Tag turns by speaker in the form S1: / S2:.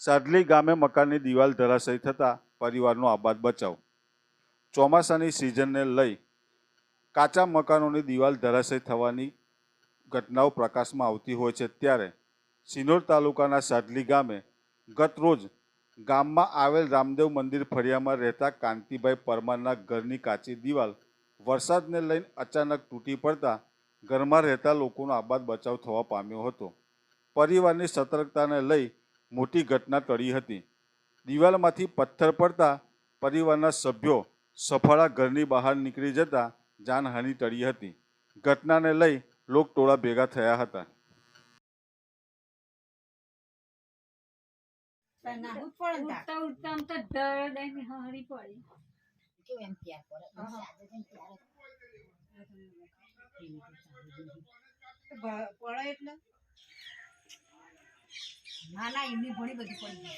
S1: સાડલી ગામે મકાનની દિવાલ ધરાશયી થતાં પરિવારનો આબાદ બચાવ. ચોમાસાની સિઝનને લઈ કાચા મકાનોની દિવાલ ધરાશયી થવાની ઘટનાઓ પ્રકાશમાં આવતી હોય છે. ત્યારે સિનોર તાલુકાના સાડલી ગામે ગત રોજ ગામમાં આવેલ રામદેવ મંદિર ફળિયામાં રહેતા કાંતિભાઈ પરમારના ઘરની કાચી દિવાલ વરસાદને લઈને અચાનક તૂટી પડતા ઘરમાં રહેતા લોકોનો આબાદ બચાવ થવા પામ્યો હતો. પરિવારની સતર્કતાને લઈ મોટી ઘટના ટળી હતી. દિવાલમાંથી પથ્થર પડતા પરિવારના સભ્યો સફાળા ઘરની બહાર નીકળી જતા જાનહાનિ ટળી હતી. ઘટનાને લઈ લોકટોળા ભેગા થયા હતા.
S2: આમ તો એની હરી પડે
S3: એટલે?
S4: ના ના એમની ઘણી બધી પડી